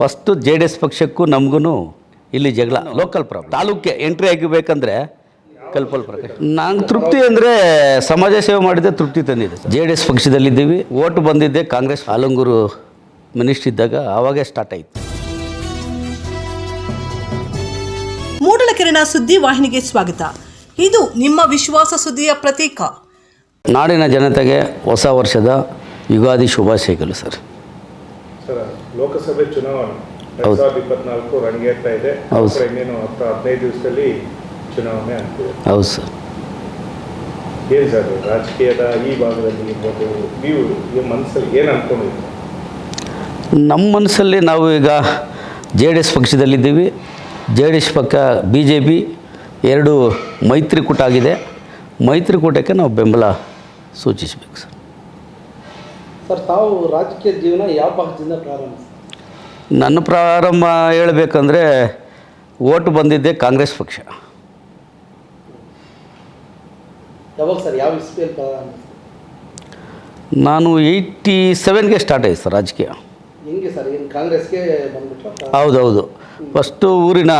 First J D S ಪಕ್ಷಕ್ಕೂ ನಮಗೂ ಇಲ್ಲಿ ಜಗಳ ಲೋಕಲ್ ಪ್ರಾಬ್ಲಮ್ ತಾಲೂಕಿಗೆ ಎಂಟ್ರಿ ಆಗಿಬೇಕಂದ್ರೆ ಕಲ್ಪಲ್ ಪ್ರಕಾಶ್. ನಂಗೆ ತೃಪ್ತಿ ಅಂದರೆ ಸಮಾಜ ಸೇವೆ ಮಾಡಿದ್ದೆ ತೃಪ್ತಿ ತಂದಿದೆ. ಜೆ ಡಿ ಎಸ್ ಪಕ್ಷದಲ್ಲಿದ್ದೀವಿ ಓಟ್ ಬಂದಿದ್ದೆ ಕಾಂಗ್ರೆಸ್ ಆಲಂಗೂರು ಮಿನಿಸ್ಟ್ರ್ ಇದ್ದಾಗ ಆವಾಗೇ ಸ್ಟಾರ್ಟ್ ಆಯಿತು. ಮೂಡಲಕೆರೆನ ಸುದ್ದಿ ವಾಹಿನಿಗೆ ಸ್ವಾಗತ. ಇದು ನಿಮ್ಮ ವಿಶ್ವಾಸ ಸುದ್ದಿಯ ಪ್ರತೀಕ. ನಾಡಿನ ಜನತೆಗೆ ಹೊಸ ವರ್ಷದ ಯುಗಾದಿ ಶುಭಾಶಯಗಳು ಸರ್. ಸರ್ ಲೋಕಸಭೆ ಚುನಾವಣೆ. ಎರಡ್ ಸಾವಿರದ ಇಪ್ಪತ್ನಾಲ್ಕು ರಂಗೇರ್ತಾ ಇದೆ. ಇನ್ನೇನು ಹತ್ತು ಹದಿನೈದು ದಿವಸದಲ್ಲಿ ಚುನಾವಣೆ ಆಗ್ತಿದೆ. ಹೌದು ಸರ್. ಏನು ಸರ್ ರಾಜಕೀಯದ ಈ ಭಾಗದಲ್ಲಿ ಇರ್ಬೋದು ನೀವು ನಿಮ್ಮ ಮನಸ್ಸಲ್ಲಿ ಏನು ಅಂದ್ಕೊಂಡಿದ್ದೀರಿ ನಮ್ಮ ಮನಸ್ಸಲ್ಲಿ ನಾವು ಈಗ ಜೆ ಡಿ ಎಸ್ ಪಕ್ಷದಲ್ಲಿದ್ದೀವಿ. ಜೆ ಡಿ ಎಸ್ ಪಕ್ಕ ಬಿ ಜೆ ಪಿ ಎರಡು ಮೈತ್ರಿಕೂಟ ಆಗಿದೆ. ಮೈತ್ರಿಕೂಟಕ್ಕೆ ನಾವು ಬೆಂಬಲ ಸೂಚಿಸಬೇಕು ಸರ್. ಸರ್ ತಾವು ರಾಜಕೀಯ ಜೀವನ ಯಾವ ಭಾಗದಿಂದ ಪ್ರಾರಂಭಿಸಿ ನನ್ನ ಪ್ರಾರಂಭ ಹೇಳಬೇಕಂದ್ರೆ ಓಟು ಬಂದಿದ್ದೆ ಕಾಂಗ್ರೆಸ್ ಪಕ್ಷ. ನಾನು ಏಯ್ಟಿ ಸೆವೆನ್ಗೆ ಸ್ಟಾರ್ಟ್ ಆಯಿತು ಸರ್ ರಾಜಕೀಯ. ಹೌದೌದು. ಫಸ್ಟು ಊರಿನ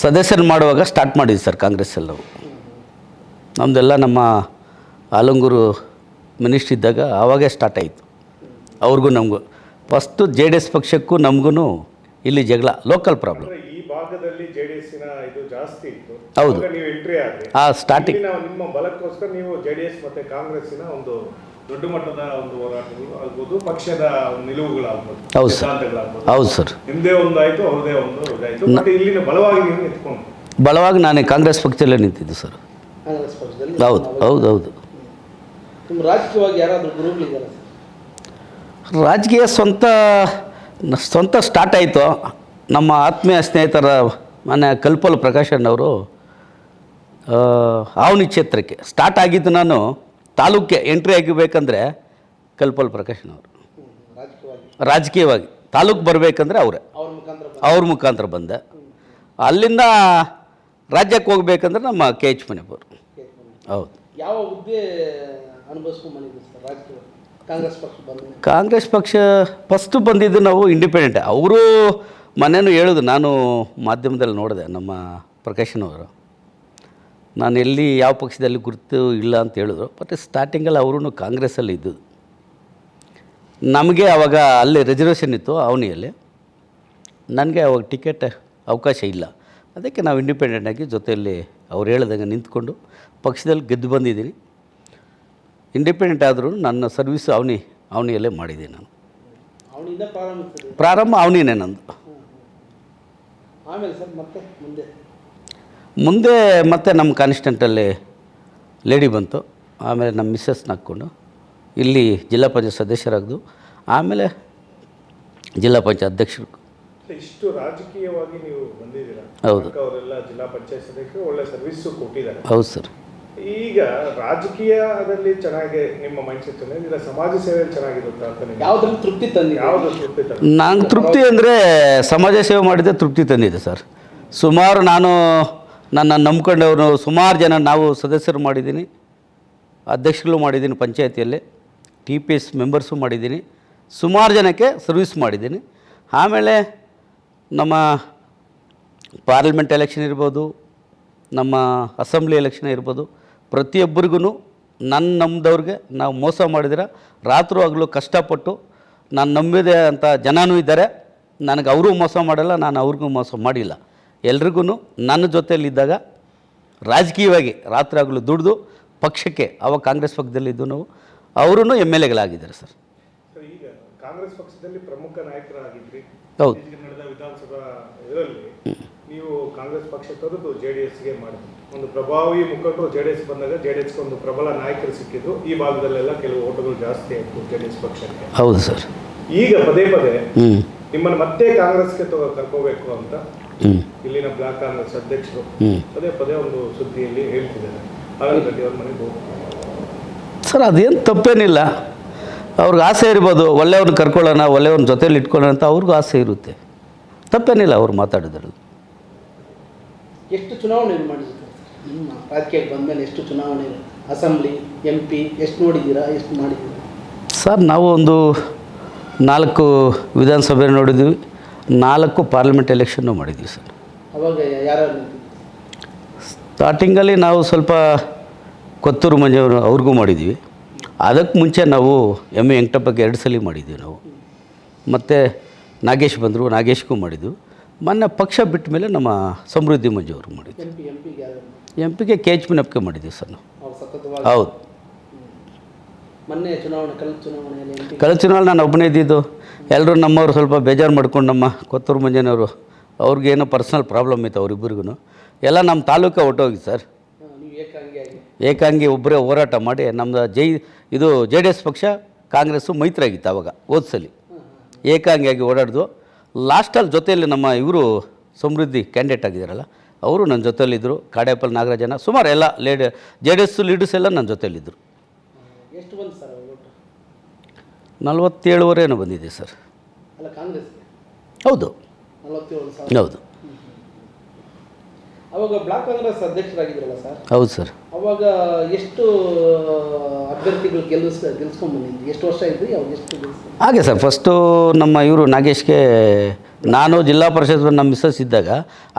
ಸದಸ್ಯರು ಮಾಡುವಾಗ ಸ್ಟಾರ್ಟ್ ಮಾಡಿದ್ವಿ ಸರ್ ಕಾಂಗ್ರೆಸ್ ಎಲ್ಲವು ನಮ್ಮದೆಲ್ಲ ನಮ್ಮ ಆಲಂಗೂರು ಮಿನಿಸ್ಟ್ರ್ ಇದ್ದಾಗ ಆವಾಗೇ ಸ್ಟಾರ್ಟ್ ಆಯಿತು. ಅವ್ರಿಗೂ ನಮಗೂ. ಫಸ್ಟು ಜೆ ಡಿ ಎಸ್ ಪಕ್ಷಕ್ಕೂ ನಮಗೂ ಇಲ್ಲಿ ಜಗಳ ಲೋಕಲ್ ಪ್ರಾಬ್ಲಮ್ ಈ ಭಾಗದಲ್ಲಿ ಜೆ ಡಿ ಎಸ್ಸಿನ ಇದು ಜಾಸ್ತಿ ಇತ್ತು. ಹೌದು. ನೀವು ಎಂಟ್ರಿ ಆದ್ರಿ. ಆ ಸ್ಟಾರ್ಟಿಂಗ್ ನಾವು ನಿಮ್ಮ ಬಲಕ್ಕೋಸ್ಕರ ನೀವು ಜೆ ಡಿ ಎಸ್ ಮತ್ತೆ ಕಾಂಗ್ರೆಸ್ಸಿನ ಒಂದು ದೊಡ್ಡ ಮಟ್ಟದ ಒಂದು ಹೋರಾಟಗಳು ಆಗ್ಬೋದು ಪಕ್ಷದ ಒಂದು ನಿಲುವುಗಳಾಗ್ಬೋದು ಹೌದು ಸರ್. ಸಿದ್ಧಾಂತಗಳಾಗ್ಬೋದು. ಹೌದು ಸರ್. ನಿಮ್ದೇ ಒಂದಾಯ್ತು ಅವ್ರದೇ ಒಂದು ಇದಾಯ್ತು. ಮತ್ತೆ ಇಲ್ಲಿನ ಬಲವಾಗಿ ನೀವು ನಿಂತ್ಕೊಂಡು ಬಲವಾಗಿ ನಾನೇ ಕಾಂಗ್ರೆಸ್ ಪಕ್ಷದಲ್ಲೇ ನಿಂತಿದ್ದು ಸರ್. ಕಾಂಗ್ರೆಸ್ ಪಕ್ಷದಲ್ಲಿ ಹೌದು ಹೌದು ಹೌದು. ನಿಮ್ಮ ರಾಜಕೀಯವಾಗಿ ಯಾರಾದರೂ ಗುರುಗಳಿದ್ದಾರೆ ರಾಜಕೀಯ ಸ್ವಂತ ಸ್ವಂತ ಸ್ಟಾರ್ಟ್ ಆಯಿತು. ನಮ್ಮ ಆತ್ಮೀಯ ಸ್ನೇಹಿತರ ಮನೆ ಕಲ್ಪಲ್ ಪ್ರಕಾಶಣ್ಣವರು ಆವನಿ ಕ್ಷೇತ್ರಕ್ಕೆ ಸ್ಟಾರ್ಟ್ ಆಗಿದ್ದು ನಾನು ತಾಲೂಕಿಗೆ ಎಂಟ್ರಿ ಆಗಿಬೇಕಂದ್ರೆ ಕಲ್ಪಲ್ ಪ್ರಕಾಶಣ್ಣವರು ರಾಜಕೀಯವಾಗಿ ತಾಲೂಕು ಬರಬೇಕಂದ್ರೆ ಅವರೇ. ಅವ್ರ ಮುಖಾಂತರ ಬಂದು. ಅಲ್ಲಿಂದ ರಾಜ್ಯಕ್ಕೆ ಹೋಗ್ಬೇಕಂದ್ರೆ ನಮ್ಮ ಕೆ ಎಚ್ ಮನೆಯವರು ಹೌದು. ಯಾವ ಹುದ್ದೆ ಅನುಭವಿಸ್ಕೊಂಡು ಕಾಂಗ್ರೆಸ್ ಪಕ್ಷ ಬಂದ ಕಾಂಗ್ರೆಸ್ ಪಕ್ಷ ಫಸ್ಟು ಬಂದಿದ್ದು ನಾವು ಇಂಡಿಪೆಂಡೆಂಟ್ ಅವರು ಮನೇನು ಹೇಳೋದು, ನಾನು ಮಾಧ್ಯಮದಲ್ಲಿ ನೋಡಿದೆ, ನಮ್ಮ ಪ್ರಕಾಶನವರು ನಾನು ಎಲ್ಲಿ ಯಾವ ಪಕ್ಷದಲ್ಲಿ ಗುರುತು ಇಲ್ಲ ಅಂತ ಹೇಳಿದ್ರು ಬಟ್ ಸ್ಟಾರ್ಟಿಂಗಲ್ಲಿ ಅವರು ಕಾಂಗ್ರೆಸ್ಸಲ್ಲಿ ಇದ್ದು ನಮಗೆ ಅವಾಗ ಅಲ್ಲಿ ರಿಸರ್ವೇಷನ್ ಇತ್ತು ಅವನಿಯಲ್ಲಿ. ನನಗೆ ಅವಾಗ ಟಿಕೆಟ್ ಅವಕಾಶ ಇಲ್ಲ. ಅದಕ್ಕೆ ನಾವು ಇಂಡಿಪೆಂಡೆಂಟಾಗಿ ಜೊತೆಯಲ್ಲಿ ಅವ್ರು ಹೇಳ್ದಂಗೆ ನಿಂತ್ಕೊಂಡು ಪಕ್ಷದಲ್ಲಿ ಗೆದ್ದು ಬಂದಿದ್ದೀನಿ. ಇಂಡಿಪೆಂಡೆಂಟ್ ಆದರೂ ನನ್ನ ಸರ್ವಿಸ್ ಅವನಿ ಅವನಿಯಲ್ಲೇ ಮಾಡಿದೆ ನಾನು. ಪ್ರಾರಂಭ ಅವನಿನೇ ನಂದು. ಆಮೇಲೆ ಸರ್ ಮತ್ತೆ ಮುಂದೆ? ಮುಂದೆ ಮತ್ತೆ ನಮ್ಮ ಕಾನ್ಸ್ಟೆಂಟಲ್ಲಿ ಲೇಡಿ ಬಂತು. ಆಮೇಲೆ ನಮ್ಮ ಮಿಸ್ಸಸ್ನ ಹಾಕ್ಕೊಂಡು ಇಲ್ಲಿ ಜಿಲ್ಲಾ ಪಂಚಾಯತ್ ಸದಸ್ಯರಾಗ್ದು. ಆಮೇಲೆ ಜಿಲ್ಲಾ ಪಂಚಾಯತ್ ಅಧ್ಯಕ್ಷರು. ಇಷ್ಟು ರಾಜಕೀಯವಾಗಿ ನೀವು ಬಂದಿದ್ದೀರಾ? ಹೌದು. ಅವರೆಲ್ಲ ಜಿಲ್ಲಾ ಪಂಚಾಯತ್ ಸದಸ್ಯರು ಒಳ್ಳೆ ಸರ್ವಿಸ್ ಕೊಟ್ಟಿದ್ದಾರೆ. ಹೌದು ಸರ್. ಈಗ ರಾಜಕೀಯದಲ್ಲಿ ಚೆನ್ನಾಗಿ ನಿಮ್ಮ ಮೈಂಡ್ ಸೆಟ್ ಇಲ್ಲ ಸಮಾಜ ಸೇವೆಯಲ್ಲಿ ಚೆನ್ನಾಗಿರುತ್ತಾ ಅಂತ ನಿಮ್ಗೆ ಯಾವುದ್ರಲ್ಲಿ ತೃಪ್ತಿ ತಂದಿದೆ? ಯಾವ್ದು ತೃಪ್ತಿ ತರುತ್ತೆ? ನಂಗೆ ತೃಪ್ತಿ ಅಂದರೆ ಸಮಾಜ ಸೇವೆ ಮಾಡಿದ್ರೆ ತೃಪ್ತಿ ತಂದಿದೆ ಸರ್. ಸುಮಾರು ನಾನು ನನ್ನ ನಂಬ್ಕೊಂಡವರು ಸುಮಾರು ಜನ ನಾವು ಸದಸ್ಯರು ಮಾಡಿದ್ದೀನಿ ಅಧ್ಯಕ್ಷರು ಮಾಡಿದ್ದೀನಿ ಪಂಚಾಯತಿಯಲ್ಲಿ ಟಿ ಪಿ ಎಸ್ ಮೆಂಬರ್ಸು ಮಾಡಿದ್ದೀನಿ ಸುಮಾರು ಜನಕ್ಕೆ ಸರ್ವಿಸ್ ಮಾಡಿದ್ದೀನಿ. ಆಮೇಲೆ ನಮ್ಮ ಪಾರ್ಲಿಮೆಂಟ್ ಎಲೆಕ್ಷನ್ ಇರ್ಬೋದು ನಮ್ಮ ಅಸೆಂಬ್ಲಿ ಎಲೆಕ್ಷನ್ ಇರ್ಬೋದು ಪ್ರತಿಯೊಬ್ಬರಿಗೂ ನನ್ನ ನಂಬಿದವ್ರಿಗೆ ನಾವು ಮೋಸ ಮಾಡಿದ್ರೆ ರಾತ್ರಿ ಆಗಲು ಕಷ್ಟಪಟ್ಟು ನಾನು ನಂಬಿದೆ ಅಂತ ಜನನೂ ಇದ್ದಾರೆ. ನನಗೆ ಅವರು ಮೋಸ ಮಾಡಲ್ಲ ನಾನು ಅವ್ರಿಗೂ ಮೋಸ ಮಾಡಿಲ್ಲ. ಎಲ್ರಿಗೂ ನನ್ನ ಜೊತೆಯಲ್ಲಿದ್ದಾಗ ರಾಜಕೀಯವಾಗಿ ರಾತ್ರಿ ಆಗಲು ದುಡಿದು ಪಕ್ಷಕ್ಕೆ ಅವ ಕಾಂಗ್ರೆಸ್ ಪಕ್ಷದಲ್ಲಿದ್ದು ನಾವು ಅವರೂ ಎಂ ಎಲ್ ಎಗಳಾಗಿದ್ದಾರೆ ಸರ್. ಕಾಂಗ್ರೆಸ್ ಪಕ್ಷದಲ್ಲಿ ಪ್ರಮುಖ ನಾಯಕರಾಗಿದ್ರಿ. ಹೌದು. ವಿಧಾನಸಭಾ ಇದರಲ್ಲಿ ನೀವು ಕಾಂಗ್ರೆಸ್ ಪಕ್ಷ ತೊರೆದು ಜೆ ಡಿ ಎಸ್ಗೆ ಮಾಡಿದ್ರು. ಒಂದು ಪ್ರಭಾವಿ ಮುಖಂಡರು ಜೆ ಡಿ ಎಸ್ ಬಂದಾಗ ಜೆ ಡಿ ಎಸ್ಗೆ ಒಂದು ಪ್ರಬಲ ನಾಯಕರು ಸಿಕ್ಕಿದ್ರು ಈ ಭಾಗದಲ್ಲೆಲ್ಲ ಕೆಲವು ಓಟುಗಳು ಜಾಸ್ತಿ ಆಯಿತು ಜೆ ಡಿ ಎಸ್ ಪಕ್ಷಕ್ಕೆ. ಹೌದು ಸರ್. ಈಗ ಪದೇ ಪದೇ ನಿಮ್ಮನ್ನು ಮತ್ತೆ ಕಾಂಗ್ರೆಸ್ಗೆ ತಗೋ ಕರ್ಕೋಬೇಕು ಅಂತ ಇಲ್ಲಿನ ಬ್ಲಾಕ್ ಕಾಂಗ್ರೆಸ್ ಅಧ್ಯಕ್ಷರು ಪದೇ ಪದೇ ಒಂದು ಸುದ್ದಿಯಲ್ಲಿ ಹೇಳ್ತಿದ್ದಾರೆ. ಅವ್ರ ಮನೆಗೆ ಹೋಗ್ತಾರೆ ಸರ್ ಅದೇನು ತಪ್ಪೇನಿಲ್ಲ. ಅವ್ರಿಗೆ ಆಸೆ ಇರ್ಬೋದು ಒಳ್ಳೆಯವ್ರನ್ನ ಕರ್ಕೊಳ್ಳೋಣ ಒಳ್ಳೆಯವ್ರನ್ನ ಜೊತೇಲಿ ಇಟ್ಕೊಳ್ಳೋಣ ಅಂತ ಅವ್ರಿಗೂ ಆಸೆ ಇರುತ್ತೆ. ತಪ್ಪೇನಿಲ್ಲ ಅವ್ರು ಮಾತಾಡಿದ್ರಲ್ಲಿ. ಎಷ್ಟು ಚುನಾವಣೆ ಮಾಡಿದ್ದೀರಿ ನಿಮ್ಮ ರಾಜಕೀಯಕ್ಕೆ ಬಂದಮೇಲೆ ಎಷ್ಟು ಚುನಾವಣೆ ಅಸೆಂಬ್ಲಿ ಎಂ ಪಿ ಎಷ್ಟು ನೋಡಿದ್ದೀರಾ ಎಷ್ಟು ಮಾಡಿದ್ದೀರಾ? ಸರ್ ನಾವು ಒಂದು ನಾಲ್ಕು ವಿಧಾನಸಭೆ ನೋಡಿದ್ವಿ ನಾಲ್ಕು ಪಾರ್ಲಿಮೆಂಟ್ ಎಲೆಕ್ಷನ್ನು ಮಾಡಿದ್ವಿ ಸರ್. ಅವಾಗ ಯಾರು ಸ್ಟಾರ್ಟಿಂಗಲ್ಲಿ ನಾವು ಸ್ವಲ್ಪ ಕೊತ್ತೂರು ಮಂಜವರು ಅವ್ರಿಗೂ ಮಾಡಿದ್ವಿ ಅದಕ್ಕೆ ಮುಂಚೆ ನಾವು ಎಂ ಎ ವೆಂಕಟಪ್ಪಗೆ ಎರಡು ಸಲ ಮಾಡಿದ್ವಿ ನಾವು. ಮತ್ತು ನಾಗೇಶ್ ಬಂದರು ನಾಗೇಶ್ಗೂ ಮಾಡಿದ್ವಿ ಮೊನ್ನೆ ಪಕ್ಷ ಬಿಟ್ಟ ಮೇಲೆ ನಮ್ಮ ಸಮೃದ್ಧಿ ಮಂಜು ಅವರು ಮಾಡಿದ್ವಿ ಎಂ ಪಿಗೆ ಕೆ ಎಚ್ ಪಿ ನಪ್ಪಿಗೆ ಮಾಡಿದ್ದೀವಿ ಸರ್ ನಾವು. ಹೌದು. ಮೊನ್ನೆ ಚುನಾವಣೆ ಕಳೆದ ಚುನಾವಣೆಯಲ್ಲಿ ಚುನಾವಣೆ ನಾನು ಒಬ್ಬನೇ ಇದ್ದಿದ್ದು. ಎಲ್ಲರೂ ನಮ್ಮವ್ರು ಸ್ವಲ್ಪ ಬೇಜಾರು ಮಾಡ್ಕೊಂಡು ನಮ್ಮ ಕೊತ್ತೂರು ಮಂಜನವರು ಅವ್ರಿಗೇನೋ ಪರ್ಸ್ನಲ್ ಪ್ರಾಬ್ಲಮ್ ಇತ್ತು ಅವ್ರಿಬ್ಬರಿಗೂ ಎಲ್ಲ ನಮ್ಮ ತಾಲೂಕ ಹೊಟ್ಟೋಗಿ ಸರ್. ಏಕಾಂಗಿ ಒಬ್ಬರೇ ಹೋರಾಟ ಮಾಡಿ ನಮ್ಮದು ಜೈ ಇದು ಜೆ ಡಿ ಎಸ್ ಪಕ್ಷ ಕಾಂಗ್ರೆಸ್ಸು ಮೈತ್ರಿ ಆಗಿತ್ತು ಆವಾಗ ಓದ್ಸಲಿ ಏಕಾಂಗಿಯಾಗಿ ಓಡಾಡ್ದು. ಲಾಸ್ಟಲ್ಲಿ ಜೊತೆಯಲ್ಲಿ ನಮ್ಮ ಇವರು ಸಮೃದ್ಧಿ ಕ್ಯಾಂಡಿಡೇಟ್ ಆಗಿದ್ದಾರಲ್ಲ ಅವರು ನನ್ನ ಜೊತೆಯಲ್ಲಿದ್ದರು. ಕಾಡೇಪಲ್ ನಾಗರಾಜನ ಸುಮಾರು ಎಲ್ಲ lady J D S leaders ಎಲ್ಲ ನನ್ನ ಜೊತೆಯಲ್ಲಿದ್ದರು. ನಲವತ್ತೇಳುವರೆನೋ ಬಂದಿದೆ ಸರ್. ಹೌದು. ಹೌದು. ಅವಾಗ ಬ್ಲಾಕ್ ಕಾಂಗ್ರೆಸ್ ಅಧ್ಯಕ್ಷರಾಗಿದ್ರಲ್ಲ ಸರ್? ಹೌದು ಸರ್. ಅವಾಗ ಎಷ್ಟು ಅಭ್ಯರ್ಥಿಗಳು ಗೆಲ್ಲಿಸ್ ಗೆಲ್ಸ್ಕೊಂಡ್ ಎಷ್ಟು ವರ್ಷ ಇದ್ರಿ ಅವಾಗ ಎಷ್ಟು ಹಾಗೆ ಸರ್ ಫಸ್ಟು ನಮ್ಮ ಇವರು ನಾಗೇಶ್ಗೆ ನಾನು ಜಿಲ್ಲಾ ಪರಿಷತ್ ನಮ್ಮ ಮಿಸ್ಸಸ್ ಇದ್ದಾಗ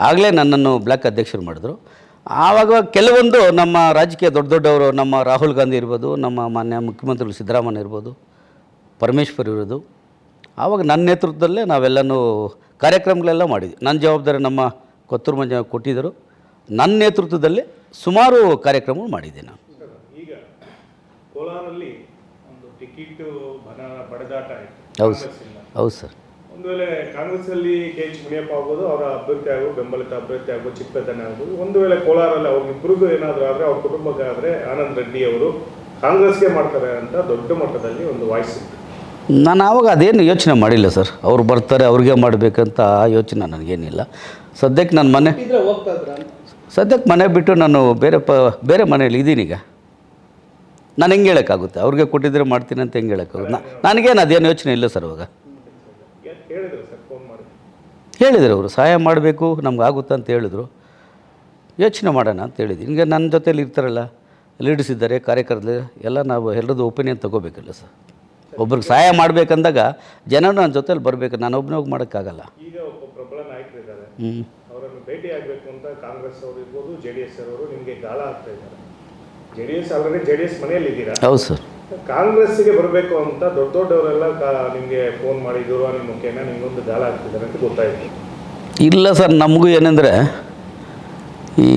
ಆಗಲೇ ನನ್ನನ್ನು ಬ್ಲಾಕ್ ಅಧ್ಯಕ್ಷರು ಮಾಡಿದ್ರು. ಆವಾಗ ಕೆಲವೊಂದು ನಮ್ಮ ರಾಜಕೀಯ ದೊಡ್ಡ ದೊಡ್ಡವರು ನಮ್ಮ ರಾಹುಲ್ ಗಾಂಧಿ ಇರ್ಬೋದು ನಮ್ಮ ಮಾನ್ಯ ಮುಖ್ಯಮಂತ್ರಿಗಳು ಸಿದ್ದರಾಮಯ್ಯ ಇರ್ಬೋದು ಪರಮೇಶ್ವರ್ ಇರೋದು ಆವಾಗ ನನ್ನ ನೇತೃತ್ವದಲ್ಲೇ ನಾವೆಲ್ಲನೂ ಕಾರ್ಯಕ್ರಮಗಳೆಲ್ಲ ಮಾಡಿದ್ವಿ. ನನ್ನ ಜವಾಬ್ದಾರಿ ನಮ್ಮ ಕೊತ್ತೂರು ಮಂಜ ಕೊಟ್ಟಿದ್ದರು. ನನ್ನ ನೇತೃತ್ವದಲ್ಲಿ ಸುಮಾರು ಕಾರ್ಯಕ್ರಮಗಳು ಮಾಡಿದ್ದೆ ನಾನು. ಸರ್, ಈಗ ಕೋಲಾರಲ್ಲಿ ಒಂದು ಟಿಕೆಟ್ ಬಡದಾಟ ಹೌದು ಸರ್. ಹೌದು ಸರ್. ಒಂದು ವೇಳೆ ಕಾಂಗ್ರೆಸ್ ಅಲ್ಲಿ ಕೆ ಎಚ್ ಮುನಿಯಪ್ಪ ಆಗ್ಬೋದು ಅವರ ಅಭ್ಯರ್ಥಿ ಆಗ್ಬೋದು ಬೆಂಬಲಿತ ಅಭ್ಯರ್ಥಿ ಆಗ್ಬೋದು ಚಿಕ್ಕಪೇಟನೆ ಆಗ್ಬೋದು. ಒಂದು ವೇಳೆ ಕೋಲಾರಲ್ಲಿ ಅವ್ರಿಗಿಬ್ಬರಿಗೂ ಏನಾದರೂ ಆದರೆ ಅವ್ರ ಕುಟುಂಬಕ್ಕಾದರೆ ಆನಂದ್ ರೆಡ್ಡಿ ಅವರು ಕಾಂಗ್ರೆಸ್ಗೆ ಮಾಡ್ತಾರೆ ಅಂತ ದೊಡ್ಡ ಮಟ್ಟದಲ್ಲಿ ಒಂದು ವಾಯ್ಸ್ ಇತ್ತು. ನಾನು ಆವಾಗ ಅದೇನು ಯೋಚನೆ ಮಾಡಿಲ್ಲ ಸರ್. ಅವ್ರು ಬರ್ತಾರೆ ಅವ್ರಿಗೆ ಮಾಡಬೇಕಂತ ಆ ಯೋಚನೆ ನನಗೇನಿಲ್ಲ. ಸದ್ಯಕ್ಕೆ ನಾನು ಮನೆ ಸದ್ಯಕ್ಕೆ ಮನೆ ಬಿಟ್ಟು ನಾನು ಬೇರೆ ಪ ಬೇರೆ ಮನೇಲಿ ಇದ್ದೀನೀಗ ನಾನು ಹೆಂಗೆ ಹೇಳೋಕ್ಕಾಗುತ್ತೆ? ಅವ್ರಿಗೆ ಕೊಟ್ಟಿದ್ರೆ ಮಾಡ್ತೀನಿ ಅಂತ ಹೆಂಗೆ ಹೇಳೋಕ್ಕಾಗುತ್ತೆ? ನನಗೇನು ಅದೇನು ಯೋಚನೆ ಇಲ್ಲ ಸರ್ ಅವಾಗ ಹೇಳಿದ್ರು ಅವರು ಸಹಾಯ ಮಾಡಬೇಕು ನಮ್ಗೆ ಆಗುತ್ತೆ ಅಂತ ಹೇಳಿದರು. ಯೋಚನೆ ಮಾಡೋಣ ಅಂತ ಹೇಳಿದ್ದೀನಿ ಈಗ ನನ್ನ ಜೊತೇಲಿ ಇರ್ತಾರಲ್ಲ ಲೀಡರ್ಸ್ ಇದ್ದಾರೆ ಕಾರ್ಯಕರ್ತರು ಎಲ್ಲ ನಾವು ಎಲ್ಲರದ್ದು ಒಪಿನಿಯನ್ ತೊಗೋಬೇಕಲ್ಲ ಸರ್. ಒಬ್ರಿಗೆ ಸಹಾಯ ಮಾಡಬೇಕಂದಾಗ ಜನರು ನನ್ನ ಜೊತೇಲಿ ಬರಬೇಕು ನಾನು ಒಬ್ಬನೇ ಹೋಗಿ ಮಾಡೋಕ್ಕಾಗಲ್ಲ. ಹ್ಞೂ ಭೇಟಿ ಆಗಬೇಕು ಅಂತ ಕಾಂಗ್ರೆಸ್ ಅವರು ಇರ್ಬೋದು ಜೆ ಡಿ ಎಸ್ ಅವರು ನಿಮಗೆ ಗಾಳ ಆಗ್ತಾ ಇದ್ದಾರೆ. J D S already J D S ಮನೆಯಲ್ಲಿ ಇದ್ದೀರಾ ಹೌದು ಸರ್. ಕಾಂಗ್ರೆಸ್ಗೆ ಬರಬೇಕು ಅಂತ ದೊಡ್ಡ ದೊಡ್ಡವರೆಲ್ಲ ಕಾ ನಿಮಗೆ ಫೋನ್ ಮಾಡಿ ದೂರವಾಣಿ ಮುಖೇನ ನಿಮಗೊಂದು ಗಾಳ ಆಗ್ತಿದ್ದಾರೆ ಅಂತ ಗೊತ್ತಾಯಿತು. ಇಲ್ಲ ಸರ್ ನಮಗೂ ಏನಂದರೆ ಈ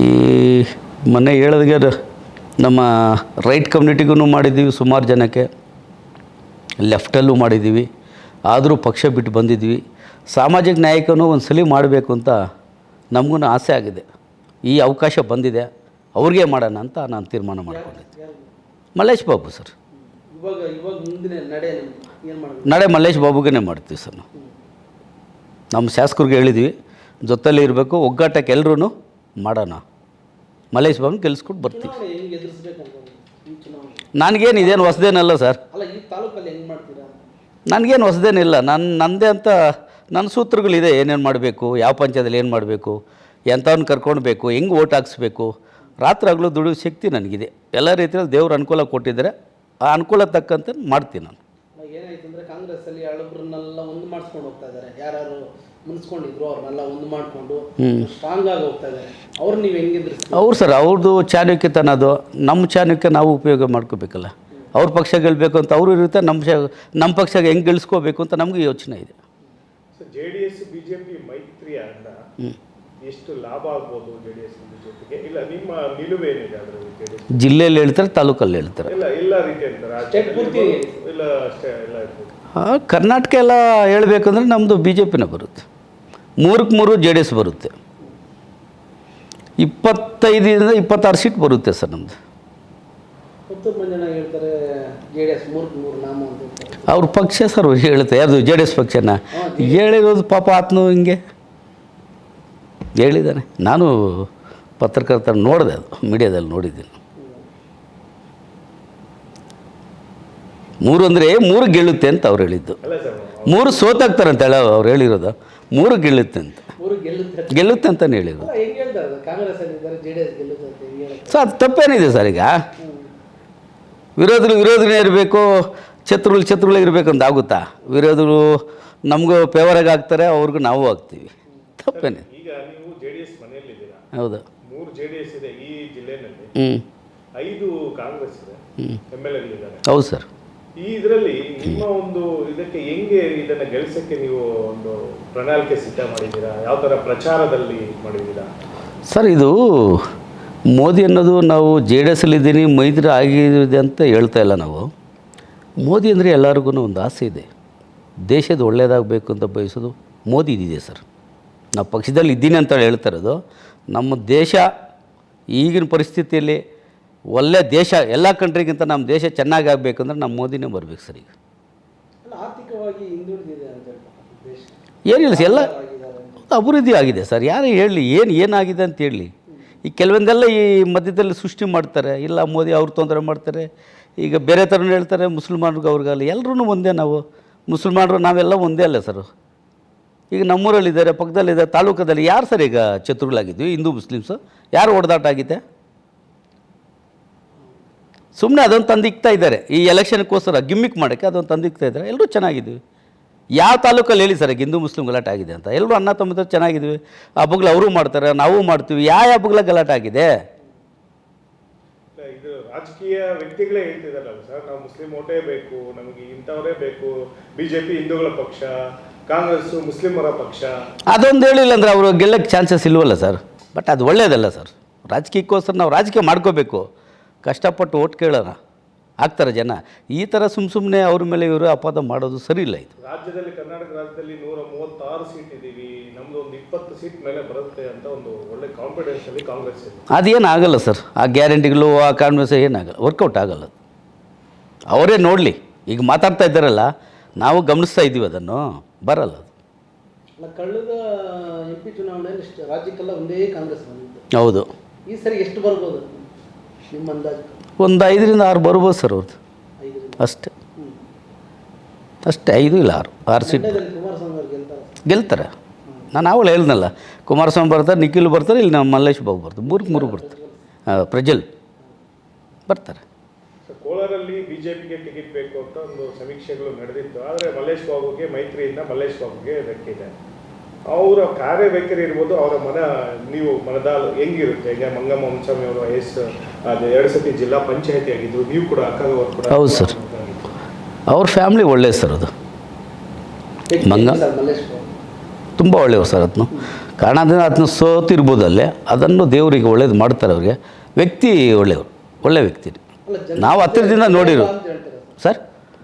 ಮೊನ್ನೆ ಹೇಳಿದ್ಗೆ ನಮ್ಮ ರೈಟ್ ಕಮ್ಯುನಿಟಿಗೂ ಮಾಡಿದ್ದೀವಿ ಸುಮಾರು ಜನಕ್ಕೆ. ಲೆಫ್ಟಲ್ಲೂ ಮಾಡಿದ್ದೀವಿ. ಆದರೂ ಪಕ್ಷ ಬಿಟ್ಟು ಬಂದಿದ್ವಿ ಸಾಮಾಜಿಕ ನ್ಯಾಯಕ್ಕೂ ಒಂದು ಸಲ ಮಾಡಬೇಕು ಅಂತ ನಮಗೂ ಆಸೆ ಆಗಿದೆ. ಈ ಅವಕಾಶ ಬಂದಿದೆ. ಅವ್ರಿಗೆ ಮಾಡೋಣ ಅಂತ ನಾನು ತೀರ್ಮಾನ ಮಾಡಿಕೊಂಡಿದ್ದೆ. ಮಲ್ಲೇಶ್ ಬಾಬು ಸರ್. ನಡೆ ಮಲ್ಲೇಶ್ ಬಾಬುಗೇನೆ ಮಾಡ್ತೀವಿ ಸರ್ ನಾವು. ನಮ್ಮ ಶಾಸಕರಿಗೆ ಹೇಳಿದ್ವಿ ಜೊತೆಲಿ ಇರಬೇಕು ಒಗ್ಗಟ್ಟಕ್ಕೆ ಎಲ್ಲರೂ ಮಾಡೋಣ. ಮಲ್ಲೇಶ್ ಬಾಬು ಗೆಲ್ಸ್ಕೊಂಡು ಬರ್ತೀವಿ. ನನಗೇನು ಇದೇನು ಹೊಸದೇನಲ್ಲ ಸರ್. ನನಗೇನು ಹೊಸದೇನಿಲ್ಲ. ನನ್ನ ನನ್ನದೇ ಅಂತ ನನ್ನ ಸೂತ್ರಗಳಿದೆ ಏನೇನು ಮಾಡಬೇಕು ಯಾವ ಪಂಚಾಯದಲ್ಲಿ ಏನು ಮಾಡಬೇಕು ಎಂಥವ್ನ ಕರ್ಕೊಂಡು ಬೇಕು ಹೆಂಗೆ ಓಟ್ ಹಾಕ್ಸ್ಬೇಕು ರಾತ್ರಿ ಹಗಲು ದುಡಿಯೋ ಶಕ್ತಿ ನನಗಿದೆ. ಎಲ್ಲ ರೀತಿಯಲ್ಲಿ ದೇವ್ರ ಅನುಕೂಲ ಕೊಟ್ಟಿದ್ದಾರೆ ಆ ಅನುಕೂಲ ತಕ್ಕಂತೆ ಮಾಡ್ತೀನಿ ನಾನು. ಏನಾಯ್ತು ಅಂದ್ರೆ ಕಾಂಗ್ರೆಸ್ ಅಲ್ಲಿ ಹಳಬ್ರನ್ನೆಲ್ಲ ಒಂದು ಮಾಡಿಸ್ಕೊಂಡು ಹೋಗ್ತಾ ಇದ್ದಾರೆ. ಯಾರು ಮುನ್ಸ್ಕೊಂಡಿದ್ರು ಅವ್ರನ್ನೆಲ್ಲ ಒಂದು ಮಾಡಿಕೊಂಡು ಸ್ಟ್ರಾಂಗ್ ಆಗಿ ಹೋಗ್ತಾ ಇದ್ದಾರೆ. ಅವ್ರು ನೀವು ಹೆಂಗಿದ್ರು ಅವ್ರು ಸರ್ ಅವ್ರದ್ದು ಚಾಣಕ್ಯತನ ಅದು. ನಮ್ಮ ಚಾಣಕ್ಯ ನಾವು ಉಪಯೋಗ ಮಾಡ್ಕೋಬೇಕಲ್ಲ. ಅವ್ರ ಪಕ್ಷ ಗೆಲ್ಲಬೇಕು ಅಂತ ಅವರು ಇರುತ್ತೆ ನಮ್ಮ ನಮ್ಮ ಪಕ್ಷ ಹೆಂಗೆ ಗೆಲ್ಸ್ಕೋಬೇಕು ಅಂತ ನಮಗೂ ಯೋಚನೆ ಇದೆ. J D S B J P ಮೈತ್ರಿಯಿಂದ ಎಷ್ಟು ಲಾಭ ಆಗ್ಬೋದು ಜೆ ಡಿ ಎಸ್ ಬಿಜೆಪಿಗೆ? ಇಲ್ಲ ನಿಮ್ಮ ನಿಲುವೇನಿದೆ ಏನಿದೆ ಜೆ ಜಿಲ್ಲೆಯಲ್ಲಿ ಹೇಳ್ತಾರೆ ತಾಲೂಕಲ್ಲಿ ಹೇಳ್ತಾರೆ. ಇಲ್ಲ ಎಲ್ಲ ರೀತಿ ಅಂತಾರೆ ಸ್ಟೇಟ್ ಪೂರ್ತಿ ಇಲ್ಲ ಅಷ್ಟೇ ಎಲ್ಲ ಇರ್ಬೋದು. ಕರ್ನಾಟಕ ಎಲ್ಲ ಹೇಳ್ಬೇಕಂದ್ರೆ ನಮ್ಮದು ಬಿ ಜೆ ಪಿನೇ ಬರುತ್ತೆ. ಮೂರಕ್ಕೆ ಮೂರು ಜೆ ಡಿ ಎಸ್ ಬರುತ್ತೆ. ಇಪ್ಪತ್ತೈದರಿಂದ ಇಪ್ಪತ್ತಾರು ಸೀಟ್ ಬರುತ್ತೆ ಸರ್ ನಮ್ಮದು ಪುತ್ತೂರು ಮಂಜಣ್ಣ ಹೇಳ್ತಾರೆ ಜೆ ಡಿ ಎಸ್ ಮೂರು ಮೂರು ನಾಮ ಅಂತ ಹೇಳ್ತಾರೆ. ಅವ್ರ ಪಕ್ಷ ಸರ್ ಹೇಳುತ್ತೆ ಯಾವುದು ಜೆ ಡಿ ಎಸ್ ಪಕ್ಷನ? ಹೇಳಿರೋದು ಪಾಪ ಆತನು ಹಿಂಗೆ. ಹೇಳಿದ್ದಾನೆ. ನಾನು ಪತ್ರಕರ್ತರ ನೋಡಿದೆ ಅದು ಮೀಡಿಯಾದಲ್ಲಿ ನೋಡಿದ್ದೀನಿ. ಮೂರು ಅಂದರೆ ಮೂರು ಗೆಲ್ಲುತ್ತೆ ಅಂತ ಅವ್ರು ಹೇಳಿದ್ದು. ಮೂರು ಸೋತಾಗ್ತಾರೆ ಅಂತ ಹೇಳ ಅವ್ರು ಹೇಳಿರೋದು. ಮೂರು ಗೆಲ್ಲುತ್ತೆ ಅಂತ. ಗೆಲ್ಲುತ್ತೆ ಅಂತಲೇ ಹೇಳಿರೋದು. ಸೊ ಅದು ತಪ್ಪೇನಿದೆ ಸರ್ ಈಗ. ವಿರೋಧಗಳು ವಿರೋಧನೇ ಇರಬೇಕು ಶತ್ರುಗಳು ಶತ್ರುಗಳೇ ಇರಬೇಕಂತ ಆಗುತ್ತಾ? ವಿರೋಧಿಗಳು ನಮಗೂ ಫೇವರಾಗಿ ಆಗ್ತಾರೆ ಅವ್ರಿಗೂ ನಾವು ಆಗ್ತೀವಿ. ತಪ್ಪೇನೆ. ಹೌದು. ಮೂರು ಜೆ ಡಿ ಎಸ್ ಇದೆ ಈ ಜಿಲ್ಲೆನಲ್ಲಿ ಹ್ಞೂ ಐದು ಕಾಂಗ್ರೆಸ್ ಹೌದು ಸರ್. ಈ ಇದರಲ್ಲಿ ನಿಮ್ಮ ಒಂದು ಇದಕ್ಕೆ ಹೆಂಗೆ ಇದನ್ನ ಗೆಲ್ಸಕ್ಕೆ ನೀವು ಒಂದು ಪ್ರಣಾಳಿಕೆ ಸಿದ್ಧ ಮಾಡಿದ್ದೀರಾ? ಯಾವ ಥರ ಪ್ರಚಾರದಲ್ಲಿ ಮಾಡಿದ್ದೀರಾ? ಸರ್ ಇದು ಮೋದಿ ಅನ್ನೋದು ನಾವು ಜೆ ಡಿ ಎಸ್ ಅಲ್ಲಿ ಇದ್ದೀನಿ ಮೈತ್ರಿ ಆಗಿದೆ ಅಂತ ಹೇಳ್ತಾ ಇಲ್ಲ ನಾವು. ಮೋದಿ ಅಂದರೆ ಎಲ್ಲರಿಗೂ ಒಂದು ಆಸೆ ಇದೆ. ದೇಶದ ಒಳ್ಳೆಯದಾಗಬೇಕು ಅಂತ ಬಯಸೋದು ಮೋದಿ ಇದಿದೆ ಸರ್. ನಾವು ಪಕ್ಷದಲ್ಲಿ ಇದ್ದೀನಿ ಅಂತ ಹೇಳ್ತಾ ಇರೋದು ನಮ್ಮ ದೇಶ ಈಗಿನ ಪರಿಸ್ಥಿತಿಯಲ್ಲಿ ಒಳ್ಳೆ ದೇಶ ಎಲ್ಲ ಕಂಟ್ರಿಗಿಂತ ನಮ್ಮ ದೇಶ ಚೆನ್ನಾಗಿ ಆಗಬೇಕಂದ್ರೆ ನಮ್ಮ ಮೋದಿನೇ ಬರಬೇಕು ಸರ್ ಈಗ. ಏನಿಲ್ಲ ಸರ್, ಎಲ್ಲ ಅಭಿವೃದ್ಧಿ ಆಗಿದೆ ಸರ್. ಯಾರು ಹೇಳಲಿ ಏನು ಏನಾಗಿದೆ ಅಂತ ಹೇಳಿ. ಈ ಕೆಲವೊಂದೆಲ್ಲ ಈ ಮಧ್ಯದಲ್ಲಿ ಸೃಷ್ಟಿ ಮಾಡ್ತಾರೆ. ಇಲ್ಲ ಮೋದಿ ಅವ್ರು ತೊಂದರೆ ಮಾಡ್ತಾರೆ. ಈಗ ಬೇರೆ ಥರನೂ ಹೇಳ್ತಾರೆ ಮುಸಲ್ಮಾನ್ರಿಗೆ ಅವ್ರಿಗಲ್ಲ. ಎಲ್ಲರೂ ಒಂದೇ ನಾವು. ಮುಸಲ್ಮಾನರು ನಾವೆಲ್ಲ ಒಂದೇ ಅಲ್ಲ ಸರ್. ಈಗ ನಮ್ಮೂರಲ್ಲಿದ್ದಾರೆ, ಪಕ್ಕದಲ್ಲಿದ್ದಾರೆ, ತಾಲೂಕದಲ್ಲಿ ಯಾರು ಸರ್ ಈಗ ಶತ್ರುಗಳಾಗಿದ್ವಿ ಹಿಂದೂ ಮುಸ್ಲಿಮ್ಸು? ಯಾರು ಹೊಡೆದಾಟ ಆಗಿದೆ ಸುಮ್ಮನೆ ಅದೊಂದು ತಂದಿಕ್ತಾ ಇದ್ದಾರೆ. ಈ ಎಲೆಕ್ಷನ್ಗೋಸ್ಕರ ಗಿಮ್ಮಿಕ್ ಮಾಡೋಕ್ಕೆ ಅದೊಂದು ತಂದಿಕ್ತಾ ಇದ್ದಾರೆ. ಎಲ್ಲರೂ ಚೆನ್ನಾಗಿದ್ದೀವಿ ಯಾವ ತಾಲೂಕಲ್ಲಿ ಹೇಳಿ ಸರ್ ಹಿಂದೂ ಮುಸ್ಲಿಂ ಗಲಾಟೆ ಆಗಿದೆ ಅಂತ. ಎಲ್ಲರೂ ಅಣ್ಣ ತಮ್ಮದ್ರು ಚೆನ್ನಾಗಿದ್ವಿ. ಹಬ್ಬಗಳು ಅವರು ಮಾಡ್ತಾರೆ, ನಾವು ಮಾಡ್ತೀವಿ. ಯಾವ ಹಬ್ಬಗಳ ಗಲಾಟೆ ಆಗಿದೆ? ರಾಜಕೀಯ ವ್ಯಕ್ತಿಗಳೇ ಹೇಳ್ತಿದ್ದಾರಲ್ಲ ಸರ್. ನಾವು ಮುಸ್ಲಿಂ ಓಟೇ ಬೇಕು, ನಮಗೆ ಇಂಥವರೇ ಬೇಕು. ಬಿಜೆಪಿ ಹಿಂದೂಗಳ ಪಕ್ಷ ಕಾಂಗ್ರೆಸ್ ಮುಸ್ಲಿಮರ ಪಕ್ಷ. ಅದೊಂದು ಹೇಳಿಲ್ಲ ಅಂದ್ರೆ ಅವರು ಗೆಲ್ಲಕ್ಕೆ ಚಾನ್ಸಸ್ ಇಲ್ವಲ್ಲ ಸರ್? ಬಟ್ ಅದು ಒಳ್ಳೆಯದಲ್ಲ ಸರ್. ರಾಜಕೀಯಕ್ಕೋಸ್ಕರ ನಾವು ರಾಜಕೀಯ ಮಾಡ್ಕೋಬೇಕು. ಕಷ್ಟಪಟ್ಟು ಓಟ್ ಕೇಳೋಣ. ಆಗ್ತಾರೆ ಜನ. ಈ ಥರ ಸುಮ್ಮ ಸುಮ್ಮನೆ ಅವ್ರ ಮೇಲೆ ಇವರು ಅಪಾದ ಮಾಡೋದು ಸರಿ ಇಲ್ಲ ಇದು. ರಾಜ್ಯದಲ್ಲಿ ಕರ್ನಾಟಕ ರಾಜ್ಯದಲ್ಲಿ ನೂರ ಮೂವತ್ತಾರು ಸೀಟ್ ಇದ್ದೀವಿ ನಮ್ಮದು ಒಂದು ಇಪ್ಪತ್ತು ಸೀಟ್ ಮೇಲೆ ಬರುತ್ತೆ ಅಂತ ಒಂದು ಒಳ್ಳೆ ಕಾನ್ಫಿಡೆನ್ಸ್ ಅಲ್ಲಿ ಕಾಂಗ್ರೆಸ್ ಇದೆ. ಅದೇನು ಆಗಲ್ಲ ಸರ್. ಆ ಗ್ಯಾರಂಟಿಗಳು ಆ ಕಾನ್ಫಿಡೆನ್ಸ್ ಏನಾಗಲ್ಲ ವರ್ಕೌಟ್ ಆಗಲ್ಲ. ಅವರೇ ನೋಡಲಿ. ಈಗ ಮಾತಾಡ್ತಾ ಇದ್ದಾರಲ್ಲ ನಾವು ಗಮನಿಸ್ತಾ ಇದ್ದೀವಿ ಅದನ್ನು. ಬರಲ್ಲ ಅದು. ಕಳೆದ ಎಂ ಪಿ ಚುನಾವಣೆಯಲ್ಲಿ ಇಷ್ಟು ರಾಜ್ಯಕ್ಕೆಲ್ಲ ಒಂದೇ ಕಾಂಗ್ರೆಸ್ ಬಂದಿತ್ತು. ಹೌದು. ಈ ಸರಿ ಎಷ್ಟು ಬರ್ಬೋದು? ನಿಮ್ಮ ಅಂದಾಜು. ಒಂದು ಐದರಿಂದ ಆರು ಬರ್ಬೋದು ಸರ್ ಅವ್ರದ್ದು. ಅಷ್ಟೇ. ಅಷ್ಟೇ ಐದು ಇಲ್ಲ ಆರು. ಆರು ಸೀಟ್. ಗೆಲ್ತಾರೆ? ಗೆಲ್ತಾರೆ. ನಾನು ಅವಳು ಹೇಳ್ದಲ್ಲ ಕುಮಾರಸ್ವಾಮಿ ಬರ್ತಾರೆ ನಿಖಿಲ್ ಬರ್ತಾರೆ ಇಲ್ಲಿ ನಮ್ಮ ಮಲ್ಲೇಶ್ ಬಾಬು ಬರ್ತಾರೆ. ಮೂರು ಮೂರು ಬರ್ತಾರೆ. ಪ್ರಜಲ್ ಪ್ರಜ್ವಲ್ ಬರ್ತಾರೆ. ಕೋಲಾರಲ್ಲಿ ಬಿಜೆಪಿಗೆ ಟಿಕೆಟ್ ಬೇಕು ಅಂತ ಒಂದು ಸಮೀಕ್ಷೆಗಳು ನಡೆದಿತ್ತು. ಆದರೆ ಮಲ್ಲೇಶ್ ಬಾಬುಗೆ ಮೈತ್ರಿಯಿಂದ ಮಲ್ಲೇಶ್ ಬಾಬುಗೆ ದಕ್ಕಿದೆ ಅವರ ಕಾರ್ಯವೈಖರಿ ಇರ್ಬೋದು ಅವರ ಮನ ನೀವು ಮನದಾಲ್ ಹೆಂಗಿರುತ್ತೆ? ಈಗ ಮಂಗಮ್ಮ ಮುಂಚಾಮಿ ಅವರು ಎಸ್ ಅದು ಎರಡು ಸತಿ ಜಿಲ್ಲಾ ಪಂಚಾಯತಿ ಆಗಿದ್ರು ನೀವು ಕೂಡ ಅಕ್ಕವರು ಕೂಡ ಹೌದು ಸರ್. ಅವ್ರ ಫ್ಯಾಮ್ಲಿ ಒಳ್ಳೆಯ ಸರ್ ಅದು. ಮಂಗ- ತುಂಬ ಒಳ್ಳೆಯವ್ರು ಸರ್ ಅದನ್ನು ಕಾರಣ ಅಂದರೆ ಅದನ್ನ ಸೋತಿರ್ಬೋದು ಅಲ್ಲೇ ಅದನ್ನು ದೇವರಿಗೆ ಒಳ್ಳೇದು ಮಾಡ್ತಾರೆ ಅವ್ರಿಗೆ. ವ್ಯಕ್ತಿ ಒಳ್ಳೆಯವರು ಒಳ್ಳೆ ವ್ಯಕ್ತಿ. ನಾವು ಹತ್ತಿರದಿಂದ ನೋಡಿರು. ಸರ್?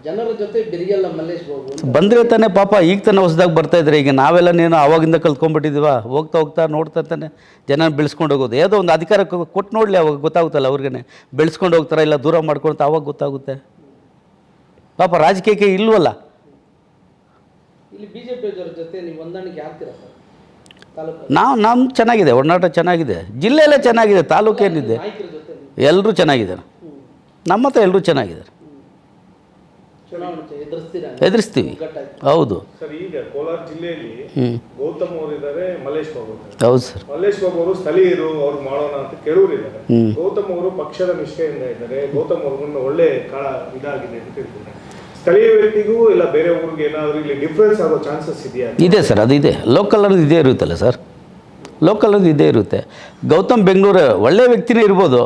ಜನರ ಜೊತೆ ಬೆರಿಯಲ್ಲ ಮಲ್ಲೇಶ್ ಬಾಬು ಬಂದಿರತಾನೆ ಬಂದರೆ ಪಾಪ ಈಗ ತಾನೆ ಹೊಸದಾಗಿ ಬರ್ತಾ ಇದ್ರೆ ಈಗ ನಾವೆಲ್ಲ ನೀನು ಆವಾಗಿಂದ ಕಲ್ತ್ಕೊಂಡ್ಬಿಟ್ಟಿದ್ದೀವ? ಹೋಗ್ತಾ ಹೋಗ್ತಾ ನೋಡ್ತಾ ತಾನೆ ಜನ ಬೆಳೆಸ್ಕೊಂಡು ಹೋಗೋದು. ಯಾವುದೋ ಒಂದು ಅಧಿಕಾರ ಕೊಟ್ಟು ನೋಡಲಿ ಅವಾಗ ಗೊತ್ತಾಗುತ್ತಲ್ಲ ಅವ್ರಿಗೆ ಬೆಳೆಸ್ಕೊಂಡು ಹೋಗ್ತಾರ ಇಲ್ಲ ದೂರ ಮಾಡ್ಕೊಳ್ತಾ ಅವಾಗ ಗೊತ್ತಾಗುತ್ತೆ. ಪಾಪ ರಾಜಕೀಯಕ್ಕೆ ಇಲ್ವಲ್ಲ? ಇಲ್ಲಿ ಜೊತೆ ನೀವು ಹೊಂದಾಣಿಕೆ ಆಗ್ತೀರಾ ಸರ್? ನಾವು ನಮ್ಮ ಚೆನ್ನಾಗಿದೆ ಒಡನಾಟ ಚೆನ್ನಾಗಿದೆ. ಜಿಲ್ಲೆಯಲ್ಲೇ ಚೆನ್ನಾಗಿದೆ ತಾಲೂಕೇನಿದೆ. ಎಲ್ಲರೂ ಚೆನ್ನಾಗಿದ್ದಾರೆ. ನಮ್ಮ ಹತ್ರ ಎಲ್ಲರೂ ಚೆನ್ನಾಗಿದ್ದಾರೆ. ಎದುರಿಸ್ತೀವಿ. ಹೌದು. ಸರ್ ಈಗ ಕೋಲಾರ ಜಿಲ್ಲೆಯಲ್ಲಿ ಗೌತಮ್ ಅವರು ಇದ್ದಾರೆ ಮಲ್ಲೇಶ್ ಬಾಬು ಹೌದು ಸರ್. ಮಲ್ಲೇಶ್ ಬಾಬು ಅವರು ಸ್ಥಳೀಯರು ಅವ್ರು ಮಾಡೋಣ ಅಂತ ಕೆಲವರು ಇದ್ದಾರೆ ಗೌತಮ್ ಅವರು ಪಕ್ಷದ ನಿಷ್ಠೆಯಿಂದ ಇದ್ದಾರೆ ಗೌತಮ್ ಅವ್ರಿಗೂ ಒಳ್ಳೆ ಕಾಳ ಇದಾಗಿದೆ ಅಂತ ಹೇಳ್ತಿದ್ದಾರೆ ಸ್ಥಳೀಯ ವ್ಯಕ್ತಿಗೂ ಇಲ್ಲ ಬೇರೆ ಊರಿಗೆ ಏನಾದರೂ ಇಲ್ಲಿ ಡಿಫ್ರೆನ್ಸ್ ಆಗೋ ಚಾನ್ಸಸ್ ಇದೆಯಾ? ಇದೆ ಸರ್ ಅದು ಇದೆ. ಲೋಕಲ್ ಅನ್ನೋದು ಇದೇ ಇರುತ್ತಲ್ಲ ಸರ್? ಲೋಕಲ್ ಅನ್ನೋದು ಇದೇ ಇರುತ್ತೆ. ಗೌತಮ್ ಬೆಂಗಳೂರು ಒಳ್ಳೆಯ ವ್ಯಕ್ತಿನೇ ಇರ್ಬೋದು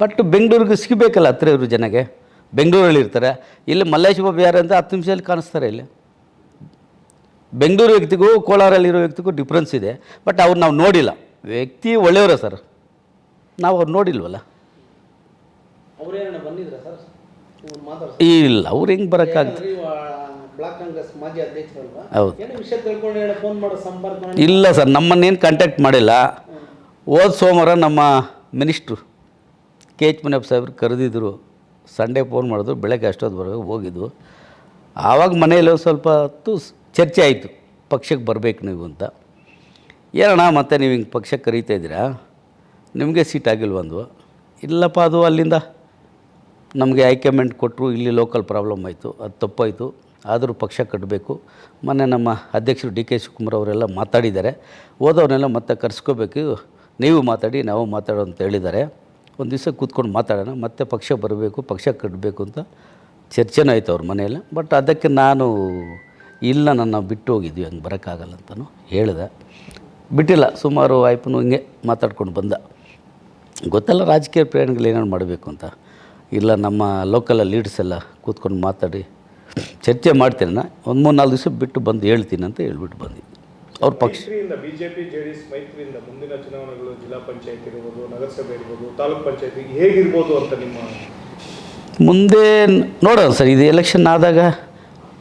ಬಟ್ ಬೆಂಗಳೂರಿಗೆ ಸಿಗಬೇಕಲ್ಲ ಹತ್ರ ಇವರು ಜನಗೆ? ಬೆಂಗಳೂರಲ್ಲಿ ಇರ್ತಾರೆ. ಇಲ್ಲಿ ಮಲ್ಲೇಶ್ ಬಾಬು ಯಾರು ಅಂತ ಹತ್ತು ನಿಮಿಷದಲ್ಲಿ ಕಾಣಿಸ್ತಾರೆ ಇಲ್ಲಿ. ಬೆಂಗಳೂರು ವ್ಯಕ್ತಿಗೂ ಕೋಲಾರಲ್ಲಿರೋ ವ್ಯಕ್ತಿಗೂ ಡಿಫ್ರೆನ್ಸ್ ಇದೆ. ಬಟ್ ಅವ್ರು ನಾವು ನೋಡಿಲ್ಲ. ವ್ಯಕ್ತಿ ಒಳ್ಳೆಯವರೇ ಸರ್. ನಾವು ಅವ್ರು ನೋಡಿಲ್ವಲ್ಲ? ಇಲ್ಲ ಅವ್ರು ಹೆಂಗೆ ಬರೋಕ್ಕಾಗುತ್ತೆ ಹೌದು. ಇಲ್ಲ ಸರ್ ನಮ್ಮನ್ನೇನು ಕಾಂಟ್ಯಾಕ್ಟ್ ಮಾಡಿಲ್ಲ. ಹೋದ ಸೋಮವಾರ ನಮ್ಮ ಮಿನಿಸ್ಟ್ರು ಕೆ ಎಚ್ ಮುನಿಯಪ್ಪ ಸಾಹೇಬ್ರು ಕರೆದಿದ್ರು. ಸಂಡೇ ಫೋನ್ ಮಾಡಿದ್ರು, ಬೆಳಗ್ಗೆ ಅಷ್ಟೊತ್ತವರೆಗೆ ಹೋಗಿದ್ವು. ಆವಾಗ ಮನೆಯಲ್ಲಿ ಸ್ವಲ್ಪ ಹೊತ್ತು ಚರ್ಚೆ ಆಯಿತು, ಪಕ್ಷಕ್ಕೆ ಬರಬೇಕು ನೀವು ಅಂತ. ಏನಣ್ಣ, ಮತ್ತೆ ನೀವು ಹಿಂಗೆ ಪಕ್ಷಕ್ಕೆ ಕರೀತಾ ಇದ್ದೀರಾ? ನಿಮಗೆ ಸೀಟ್ ಆಗಿಲ್ವಂದ್ವು ಇಲ್ಲಪ್ಪ, ಅದು ಅಲ್ಲಿಂದ. ನಮಗೆ ಐಕಮೆಂಟ್ ಕೊಟ್ಟರು ಇಲ್ಲಿ ಲೋಕಲ್ ಪ್ರಾಬ್ಲಮ್ ಆಯಿತು, ಅದು ತಪ್ಪಾಯಿತು. ಆದರೂ ಪಕ್ಷ ಕಟ್ಟಬೇಕು ಮೊನ್ನೆ ನಮ್ಮ ಅಧ್ಯಕ್ಷರು ಡಿ ಕೆ ಶಿವಕುಮಾರ್ ಅವರೆಲ್ಲ ಮಾತಾಡಿದ್ದಾರೆ. ಹೋದವ್ರನ್ನೆಲ್ಲ ಮತ್ತೆ ಕರೆಸ್ಕೋಬೇಕು. ನೀವು ಮಾತಾಡಿ, ನಾವು ಮಾತಾಡೋ ಅಂತ ಹೇಳಿದ್ದಾರೆ. ಒಂದು ದಿವಸ ಕೂತ್ಕೊಂಡು ಮಾತಾಡೋಣ, ಮತ್ತೆ ಪಕ್ಷ ಬರಬೇಕು, ಪಕ್ಷ ಕಟ್ಟಬೇಕು ಅಂತ ಚರ್ಚೆನೂ ಆಯಿತು ಅವ್ರ ಮನೆಯಲ್ಲಿ. ಬಟ್ ಅದಕ್ಕೆ ನಾನು ಇಲ್ಲ ನನ್ನ ಬಿಟ್ಟು ಹೋಗಿದ್ವಿ, ಹಂಗೆ ಬರೋಕ್ಕಾಗಲ್ಲ ಅಂತಲೂ ಹೇಳಿದೆ. ಬಿಟ್ಟಿಲ್ಲ, ಸುಮಾರು ವಾಯ್ಪನು ಹಿಂಗೆ ಮಾತಾಡ್ಕೊಂಡು ಬಂದ. ಗೊತ್ತಲ್ಲ, ರಾಜಕೀಯ ಪ್ರಯಾಣಗಳು ಏನೇನು ಮಾಡಬೇಕು ಅಂತ. ಇಲ್ಲ, ನಮ್ಮ ಲೋಕಲ ಲೀಡ್ಸ್ ಎಲ್ಲ ಕೂತ್ಕೊಂಡು ಮಾತಾಡಿ, ಚರ್ಚೆ ಮಾಡ್ತೇನೆ ಒಂದು ಮೂರು ನಾಲ್ಕು ದಿವಸ ಬಿಟ್ಟು ಬಂದು ಹೇಳ್ತೀನಿ ಅಂತ ಹೇಳ್ಬಿಟ್ಟು ಬಂದಿದ್ದೆ ಅವ್ರ ಪಕ್ಷ. ಮೈತ್ರಿಯಿಂದ ಬಿಜೆಪಿ ಜೆಡಿಎಸ್ ಮೈತ್ರಿಯಿಂದ ಮುಂದಿನ ಚುನಾವಣೆಗಳು ಜಿಲ್ಲಾ ಪಂಚಾಯತ್ ಇರ್ಬೋದು ನಗರಸಭೆ ಇರ್ಬೋದು ತಾಲೂಕ್ ಪಂಚಾಯತ್ ಹೇಗಿರ್ಬೋದು ಅಂತ ನಿಮ್ಮ ಮುಂದೆ ನೋಡೋಣ ಸರ್ ಇದು ಎಲೆಕ್ಷನ್ ಆದಾಗ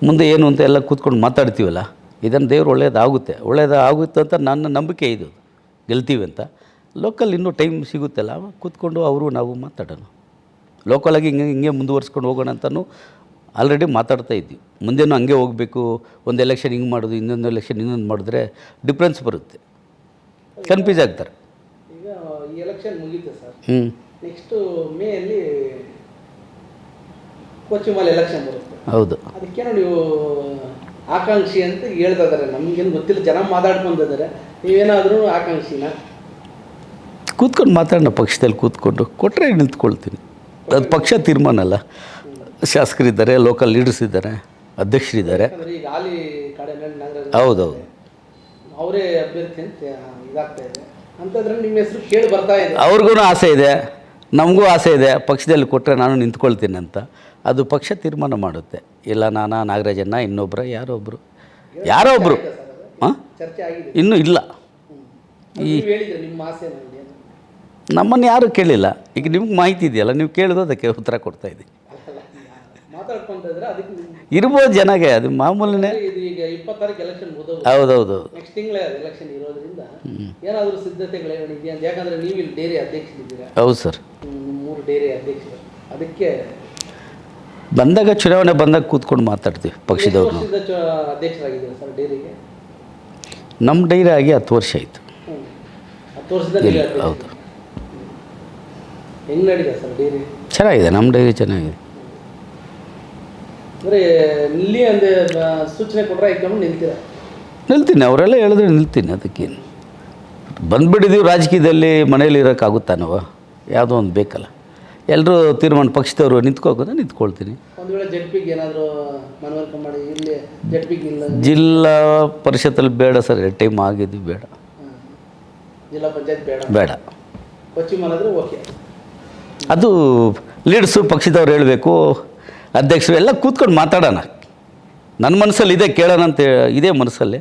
ಮುಂದೆ ಏನು ಅಂತ ಎಲ್ಲ ಕೂತ್ಕೊಂಡು ಮಾತಾಡ್ತೀವಲ್ಲ ಇದನ್ನು ದೇವ್ರು ಒಳ್ಳೇದಾಗುತ್ತೆ. ಒಳ್ಳೇದಾಗುತ್ತೆ ಅಂತ ನನ್ನ ನಂಬಿಕೆ ಇದು. ಗೆಲ್ತೀವಿ ಅಂತ. ಲೋಕಲ್ ಇನ್ನೂ ಟೈಮ್ ಸಿಗುತ್ತಲ್ಲ ಕೂತ್ಕೊಂಡು ಅವರು ನಾವು ಮಾತಾಡೋಣ. ಲೋಕಲಾಗಿ ಹಿಂಗೆ ಹಿಂಗೆ ಮುಂದುವರ್ಸ್ಕೊಂಡು ಹೋಗೋಣ ಅಂತಲೂ ಆಲ್ರೆಡಿ ಮಾತಾಡ್ತಾ ಇದ್ವಿ. ಮುಂದೇನು ಹಂಗೆ ಹೋಗಬೇಕು ಒಂದು ಎಲೆಕ್ಷನ್ ಹಿಂಗೆ ಮಾಡೋದು ಇನ್ನೊಂದು ಎಲೆಕ್ಷನ್ ಇನ್ನೊಂದು ಮಾಡಿದ್ರೆ ಡಿಫ್ರೆನ್ಸ್ ಬರುತ್ತೆ. ಕನ್ಫ್ಯೂಸ್ ಆಗ್ತಾರೆ. ಈಗ ಈ ಎಲೆಕ್ಷನ್ ಮುಗೀತು ಸರ್. ಹ್ಞೂ ನೆಕ್ಸ್ಟು ಮೇಯಲ್ಲಿ ಕೊಚ್ಚಿಮಲ್ ಎಲೆಕ್ಷನ್ ಬರುತ್ತೆ. ಹೌದು. ಅದಕ್ಕೇನೋ ನೀವು ಆಕಾಂಕ್ಷಿ ಅಂತ ಹೇಳ್ತಾರೆ ಇದ್ದಾರೆ. ನಮಗೇನು ಗೊತ್ತಿಲ್ಲ. ಜನ ಮಾತಾಡ್ಕೊಂಡಿದ್ದಾರೆ ನೀವೇನಾದರೂ ಆಕಾಂಕ್ಷಿನ? ಕೂತ್ಕೊಂಡು ಮಾತಾಡೋಣ ಪಕ್ಷದಲ್ಲಿ ಕೂತ್ಕೊಂಡು. ಕೊಟ್ಟರೆ ನಿಂತ್ಕೊಳ್ತೀನಿ. ಅದು ಪಕ್ಷ ತೀರ್ಮಾನ ಅಲ್ಲ. ಶಾಸಕರಿದ್ದಾರೆ ಲೋಕಲ್ ಲೀಡರ್ಸ್ ಇದ್ದಾರೆ ಅಧ್ಯಕ್ಷರಿದ್ದಾರೆ. ಹೌದೌದು. ಅವರೇ ಅಭ್ಯರ್ಥಿ ಅಂತ ಇದಾಗ್ತಾ ಇದೆ. ಅಂತಂದ್ರೆ ನಿಮ್ಮ ಹೆಸರು ಕೇಳಿ ಬರ್ತಾ ಇದೆ. ಅವ್ರಿಗೂ ಆಸೆ ಇದೆ ನಮಗೂ ಆಸೆ ಇದೆ ಪಕ್ಷದಲ್ಲಿ ಕೊಟ್ಟರೆ ನಾನು ನಿಂತ್ಕೊಳ್ತೀನಿ ಅಂತ. ಅದು ಪಕ್ಷ ತೀರ್ಮಾನ ಮಾಡುತ್ತೆ. ಇಲ್ಲ ನಾನು ನಾಗರಾಜನ್ನ ಇನ್ನೊಬ್ಬರ ಯಾರೋ ಒಬ್ಬರು ಯಾರೋ ಒಬ್ಬರು ಹಾಂ? ಇನ್ನೂ ಇಲ್ಲ. ಈ ನಿಮ್ಮ ಆಸೆ ನಮ್ಮನ್ನು ಯಾರೂ ಕೇಳಿಲ್ಲ. ಈಗ ನಿಮ್ಗೆ ಮಾಹಿತಿ ಇದೆಯಲ್ಲ ನೀವು ಕೇಳಿದ್ರು ಅದಕ್ಕೆ ಉತ್ತರ ಕೊಡ್ತಾ ಇದ್ದೀನಿ ಮಾತಾಡ್ಕೊಂತ ಇದ್ರೆ ಅದಕ್ಕೆ ನಿಮ್ಗೆ- ಇರ್ಬೋದು ಜನಗೆ ಅದು ಮಾಮೂಲಿನೇ. ಹೌದೌದು. ನೆಕ್ಸ್ಟ್ ತಿಂಗಳೇ ಎಲೆಕ್ಷನ್ ಇರೋದ್ರಿಂದ ಏನಾದರೂ ಸಿದ್ಧತೆಗಳೇನು ಇದೆಯಾ ಅಂತ? ಯಾಕಂದ್ರೆ ನೀವು ಇಲ್ಲಿ ಡೈರಿ ಅಧ್ಯಕ್ಷರಿದ್ದೀರಾ? ಹೌದು ಸರ್. ಹ್ಮ್, ಮೂರು ಡೈರಿ ಅಧ್ಯಕ್ಷರು. ಅದಕ್ಕೆ ಬಂದಾಗ ಚುನಾವಣೆ ಬಂದಾಗ ಕೂತ್ಕೊಂಡು ಮಾತಾಡ್ತೀವಿ ಪಕ್ಷದವ್ರು. ನಮ್ಮ ಡೈರಿ ಆಗಿ ಹತ್ತು ವರ್ಷ ಆಯಿತು. ಹೌದು. ಚೆನ್ನಾಗಿದೆ ನಮ್ಮ ಡೈರಿ ಚೆನ್ನಾಗಿದೆ. ಅಂದರೆ ನಿಲ್ಲಿ ಅಂದೆ ಸೂಚನೆ ಕೊಟ್ಟರೆ ಇಟ್ಕೊಂಡು ನಿಲ್ತೀರಾ? ನಿಲ್ತೀನಿ ಅವರೆಲ್ಲ ಹೇಳಿದ್ರೆ ನಿಲ್ತೀನಿ ಅದಕ್ಕೇನು. ಬಂದ್ಬಿಟ್ಟಿದ್ದೀವಿ ರಾಜಕೀಯದಲ್ಲಿ ಮನೇಲಿ ಇರೋಕ್ಕಾಗುತ್ತಾ ನಾವು ಯಾವುದೋ ಒಂದು ಬೇಕಲ್ಲ. ಎಲ್ಲರೂ ತೀರ್ಮಾನ ಪಕ್ಷದವರು ನಿಂತ್ಕೋಗೋದು ನಿಂತ್ಕೊಳ್ತೀನಿ. ಒಂದು ವೇಳೆ ಜಡ್ ಪಿಗೆ ಏನಾದರೂ ಮನವರಿಕೆ ಮಾಡಿ ಇಲ್ಲಿ ಜಡ್ ಪಿಗೆ ಇಲ್ಲ. ಜಿಲ್ಲಾ ಪರಿಷತ್ತಲ್ಲಿ ಬೇಡ ಸರ್ ಎರಡು ಟೈಮ್ ಆಗಿದ್ದು ಬೇಡ. ಜಿಲ್ಲಾ ಪಂಚಾಯತ್ ಬೇಡ. ಬೇಡ. ಪಶ್ಚಿಮ ಓಕೆ. ಅದು ಲೀಡ್ಸು ಪಕ್ಷದವ್ರು ಹೇಳಬೇಕು ಅಧ್ಯಕ್ಷರು ಎಲ್ಲ ಕೂತ್ಕೊಂಡು ಮಾತಾಡೋಣ. ನನ್ನ ಮನಸ್ಸಲ್ಲಿ ಇದೆ ಕೇಳೋಣ ಅಂತ ಇದೇ ಮನಸ್ಸಲ್ಲಿ.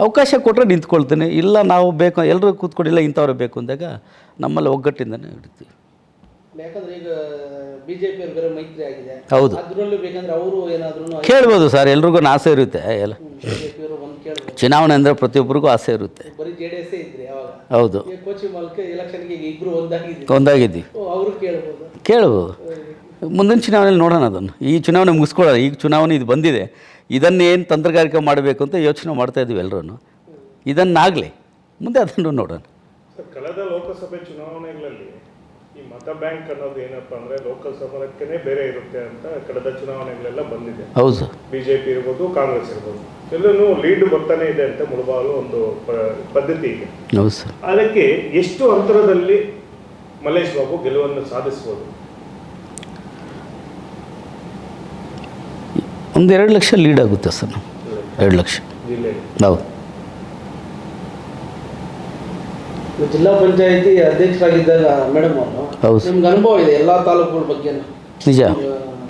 ಅವಕಾಶ ಕೊಟ್ಟರೆ ನಿಂತ್ಕೊಳ್ತೀನಿ. ಇಲ್ಲ ನಾವು ಬೇಕು ಎಲ್ಲರೂ ಕೂತ್ಕೊಂಡಿಲ್ಲ ಇಂಥವ್ರು ಬೇಕು ಅಂದಾಗ ನಮ್ಮಲ್ಲಿ ಒಗ್ಗಟ್ಟಿಂದನೇ ಇಡ್ತೀವಿ. ಹೌದು. ಕೇಳ್ಬೋದು ಸರ್ ಎಲ್ರಿಗೂ ಆಸೆ ಇರುತ್ತೆ ಎಲ್ಲ. ಚುನಾವಣೆ ಅಂದರೆ ಪ್ರತಿಯೊಬ್ಬರಿಗೂ ಆಸೆ ಇರುತ್ತೆ. ಹೌದು. ಒಂದಾಗಿದ್ದೀವಿ. ಕೇಳ್ಬೋದು. ಮುಂದಿನ ಚುನಾವಣೆಯಲ್ಲಿ ನೋಡೋಣ ಅದನ್ನು. ಈ ಚುನಾವಣೆ ಮುಗಿಸ್ಕೊಳ್ಳೋಣ. ಈಗ ಚುನಾವಣೆ ಇದು ಬಂದಿದೆ. ಇದನ್ನೇನು ತಂತ್ರಗಾರಿಕೆ ಮಾಡಬೇಕು ಅಂತ ಯೋಚನೆ ಮಾಡ್ತಾ ಇದ್ದೀವಿ ಎಲ್ಲರೂ ಇದನ್ನಾಗಲಿ ಮುಂದೆ ಅದನ್ನು ನೋಡೋಣ. ಸರ್, ಕಳೆದ ಲೋಕಸಭೆ ಚುನಾವಣೆಗಳಲ್ಲಿ ಈ ಮತ ಬ್ಯಾಂಕ್ ಅನ್ನೋದು ಏನಪ್ಪಾ ಅಂದ್ರೆ ಲೋಕಲ್ ಸಮರಕ್ಕೇನೆ ಬೇರೆ ಇರುತ್ತೆ ಅಂತ ಕಳೆದ ಚುನಾವಣೆಗಳೆಲ್ಲ ಬಂದಿದೆ. ಹೌದು ಸರ್. ಬಿಜೆಪಿ ಇರ್ಬೋದು ಕಾಂಗ್ರೆಸ್ ಇರ್ಬೋದು. ಎಲ್ಲೂ ಲೀಡ್ ಬರ್ತಾನೆ ಇದೆ ಅಂತ ಮುಳುಬಾಲು ಒಂದು ಪದ್ಧತಿ ಇದೆ. ಹೌದು ಸರ್. ಅದಕ್ಕೆ ಎಷ್ಟು ಅಂತರದಲ್ಲಿ ಮಲ್ಲೇಶ್ ಬಾಬು ಗೆಲುವನ್ನು ಸಾಧಿಸ್ಬೋದು? ಒಂದು ಎರಡು ಲಕ್ಷ ಲೀಡ್ ಆಗುತ್ತೆ ಸರ್ ನಾವು ಎರಡು ಲಕ್ಷ. ಹೌದು. ಜಿಲ್ಲಾ ಪಂಚಾಯತಿ ಅಧ್ಯಕ್ಷರಾಗಿದ್ದಾಗ ಮೇಡಮ್ ಅವರು ಹೌದು. ನಿಮ್ಗೆ ಅನುಭವ ಇದೆ ಎಲ್ಲಾ ತಾಲೂಕುಗಳ ಬಗ್ಗೆ ನಿಜ.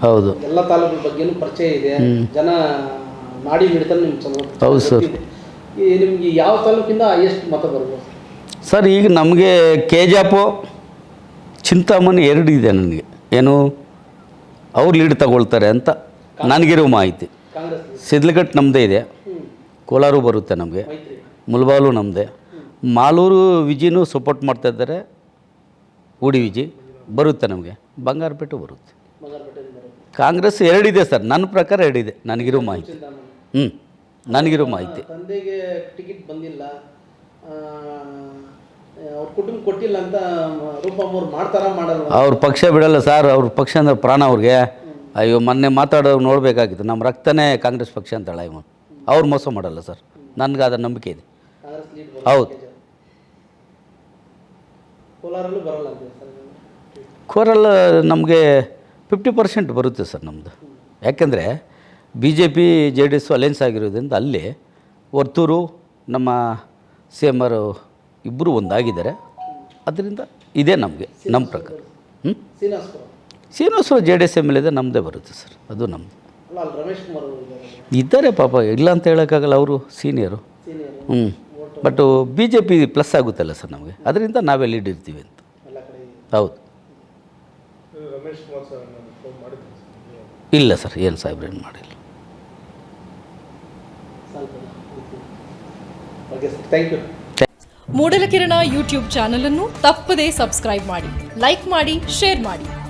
ಹೌದು. ಎಲ್ಲ ತಾಲೂಕುಗಳ ಬಗ್ಗೆನೂ ಪರಿಚಯ ಇದೆ. ಜನ ಮಾಡಿ ಮಿಡಿತ ನಿಮ್ಗೆ ಚೆನ್ನಾಗಿ ಹೌದು ಸರ್. ಈ ನಿಮ್ಗೆ ಯಾವ ತಾಲೂಕಿಂದ ಎಷ್ಟು ಮತ ಬರ್ಬೋದು? ಸರ್ ಈಗ ನಮಗೆ ಕೆಜಾಪು ಚಿಂತಾಮಣಿ ಎರಡು ಇದೆ ನನಗೆ. ಏನು ಅವ್ರು ಲೀಡ್ ತಗೊಳ್ತಾರೆ ಅಂತ. ನನಗಿರೋ ಮಾಹಿತಿ. ಸಿದ್ಲಘಟ್ ನಮ್ಮದೇ ಇದೆ. ಕೋಲಾರು ಬರುತ್ತೆ ನಮಗೆ. ಮುಲ್ಬಾಲು ನಮ್ಮದೇ ಮಾಲೂರು ವಿಜಿನೂ ಸಪೋರ್ಟ್ ಮಾಡ್ತಾ ಇದ್ದಾರೆ. ಉಡಿ ವಿಜಿ ಬರುತ್ತೆ ನಮಗೆ. ಬಂಗಾರಪೇಟೆ ಬರುತ್ತೆ. ಕಾಂಗ್ರೆಸ್ ಎರಡಿದೆ ಸರ್. ನನ್ನ ಪ್ರಕಾರ ಎರಡಿದೆ. ನನಗಿರೋ ಮಾಹಿತಿ. ಹ್ಞೂ ನನಗಿರೋ ಮಾಹಿತಿ. ತಂದೆಗೆ ಟಿಕೆಟ್ ಬಂದಿಲ್ಲ. ಅವ್ರ ಕುಟುಂಬ ಕೊಟ್ಟಿಲ್ಲ ಅಂತ ರೂಪಮ್ಮವ್ರು ಮಾಡ್ತಾರ ಮಾಡಲ್ಲ ಅವ್ರ ಪಕ್ಷ ಬಿಡಲ್ಲ ಸರ್. ಅವ್ರ ಪಕ್ಷ ಅಂದ್ರೆ ಪ್ರಾಣ ಅವ್ರಿಗೆ. ಅಯ್ಯೋ ಮೊನ್ನೆ ಮಾತಾಡೋ ನೋಡಬೇಕಾಗಿತ್ತು. ನಮ್ಮ ರಕ್ತನೇ ಕಾಂಗ್ರೆಸ್ ಪಕ್ಷ ಅಂತ ಇವ. ಅವ್ರು ಮೋಸ ಮಾಡಲ್ಲ ಸರ್. ನನಗೆ ಅದರ ನಂಬಿಕೆ ಇದೆ. ಹೌದು. ಕೋರಲ್ಲ ನಮಗೆ ಫಿಫ್ಟಿ ಪರ್ಸೆಂಟ್ ಬರುತ್ತೆ ಸರ್ ನಮ್ಮದು ಯಾಕೆಂದರೆ B J P J D S alliance ಆಗಿರೋದ್ರಿಂದ ಅಲ್ಲಿ ವರ್ತೂರು ನಮ್ಮ ಸಿ ಎಂ ಆರ್ ಇಬ್ಬರು ಒಂದಾಗಿದ್ದಾರೆ. ಅದರಿಂದ ಇದೇ ನಮಗೆ ನಮ್ಮ ಪ್ರಕಾರ. ಹ್ಞೂ ಶ್ರೀನಿವಾಸರು J D S M L ಇದೆ ನಮ್ಮದೇ ಬರುತ್ತೆ ಸರ್ ಅದು ನಮ್ಮದು ಇದ್ದಾರೆ. ಪಾಪ ಇಲ್ಲ ಅಂತ ಹೇಳೋಕ್ಕಾಗಲ್ಲ ಅವರು ಸೀನಿಯರು ಸೀನಿಯರ್ ಹ್ಞೂ but B J P plus ಆಗುತ್ತಲ್ಲ ಸರ್ ನಮಗೆ ಅದರಿಂದ ನಾವೇ ಲೀಡ್ ಇರ್ತೀವಿ ಅಂತ. ಹೌದು. ರಮೇಶ್ ಕುಮಾರ್ ಸರ್ ಏನು ಇಲ್ಲ ಸರ್ ಏನು ಸಾಹೇಬ್ರೇನು ಮಾಡಿಲ್ಲ. ಮೂಡಲ ಕಿರಣ ಯೂಟ್ಯೂಬ್ ಚಾನಲ್ ಅನ್ನು ತಪ್ಪದೇ ಸಬ್ಸ್ಕ್ರೈಬ್ ಮಾಡಿ ಲೈಕ್ ಮಾಡಿ ಶೇರ್ ಮಾಡಿ.